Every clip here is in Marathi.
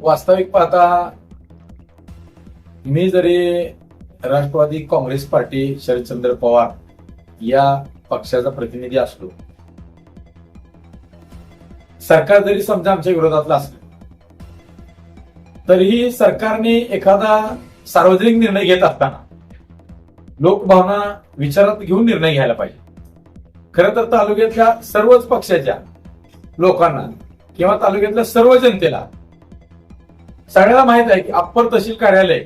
वास्तविक पाहता मी जरी राष्ट्रवादी काँग्रेस पार्टी शरदचंद्र पवार या पक्षाचा प्रतिनिधी असलो सरकार जरी समजा आमच्या विरोधातलं असलं तरीही सरकारने एखादा सार्वजनिक निर्णय घेत असताना लोकभावना विचारात घेऊन निर्णय घ्यायला पाहिजे. खरं तर तालुक्यातल्या सर्वच पक्षाच्या लोकांना किंवा तालुक्यातल्या सर्व जनतेला सगळ्याला माहीत आहे की अप्पर तहसील कार्यालय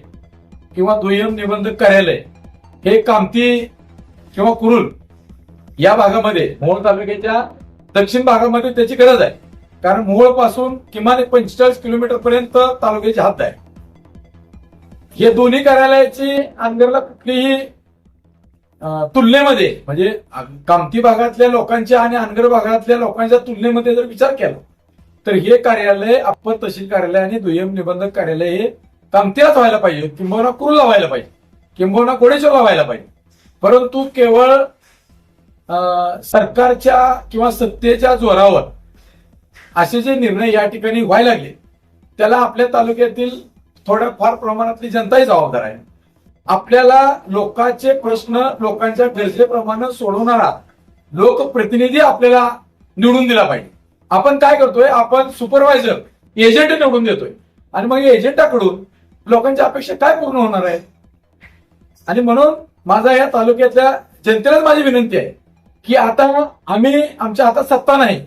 किंवा दुय्यम निबंधक कार्यालय हे कामती किंवा कुरुल या भागामध्ये मोहोळ तालुक्याच्या दक्षिण भागामध्ये त्याची गरज आहे. कारण मोहोळपासून किमान एक पंचेचाळीस किलोमीटर पर्यंत तालुक्याची हात आहे. हे दोन्ही कार्यालयाची अंगरला कुठलीही तुलनेमध्ये म्हणजे कामती भागातल्या लोकांच्या आणि अनगर भागातल्या लोकांच्या तुलनेमध्ये जर विचार केला तर हे कार्यालय अप्पर तहसील कार्यालय आणि दुय्यम निबंधक कार्यालय हे कामतीलाच व्हायला पाहिजे. किंबहुना कुरुला व्हायला पाहिजे. किंबहुना कोडेश्वरला व्हायला पाहिजे. परंतु केवळ सरकारच्या किंवा सत्तेच्या जोरावर असे जे निर्णय या ठिकाणी व्हायला लागले त्याला आपल्या तालुक्यातील थोड्या फार प्रमाणातली जनताही जबाबदार आहे. आपल्याला लोकांचे प्रश्न लोकांच्या गरजेप्रमाणे सोडवणारा लोकप्रतिनिधी आपल्याला निवडून दिला पाहिजे. आपण काय करतोय? आपण सुपरवायझर एजंट निवडून देतोय. आणि मग एजंटाकडून लोकांच्या अपेक्षा काय पूर्ण होणार आहे आणि म्हणून माझा या तालुक्यातल्या जनतेलाच माझी विनंती आहे की आता आम्ही आमच्या हातात सत्ता नाही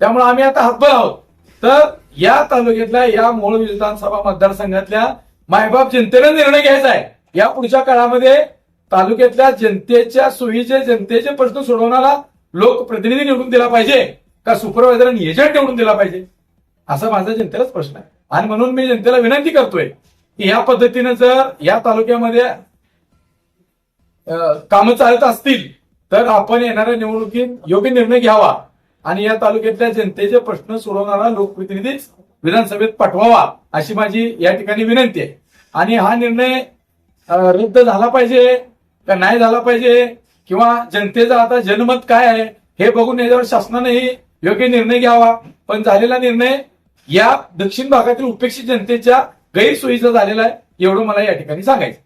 त्यामुळे आम्ही आता हातभर आहोत. तर या तालुक्यातल्या या मूळ विधानसभा मतदारसंघातल्या मायबाप जनतेने निर्णय घ्यायचा आहे. या पुढच्या काळामध्ये तालुक्यातल्या जनतेच्या सोयीचे जनतेचे प्रश्न सोडवणारा लोकप्रतिनिधी निवडून दिला पाहिजे. का सुपरवायझर एजंट निवडून दिला पाहिजे? असा माझा जनतेलाच प्रश्न आहे. आणि म्हणून मी जनतेला विनंती करतोय की या पद्धतीनं जर या तालुक्यामध्ये कामं चालत असतील तर आपण येणाऱ्या निवडणुकीत योग्य निर्णय घ्यावा आणि या तालुक्यातल्या जनतेचे प्रश्न सोडवणारा लोकप्रतिनिधीच विधानसभेत पाठवावा अशी माझी या ठिकाणी विनंती आहे. आणि हा निर्णय रद्द झाला पाहिजे का नाही झाला पाहिजे किंवा जनतेचा आता जनमत काय आहे हे बघून याच्यावर शासनानेही योग्य निर्णय घ्यावा. पण झालेला निर्णय या दक्षिण भागातील उपेक्षित जनतेच्या गैरसोयीचा झालेला आहे एवढं मला या ठिकाणी सांगायचं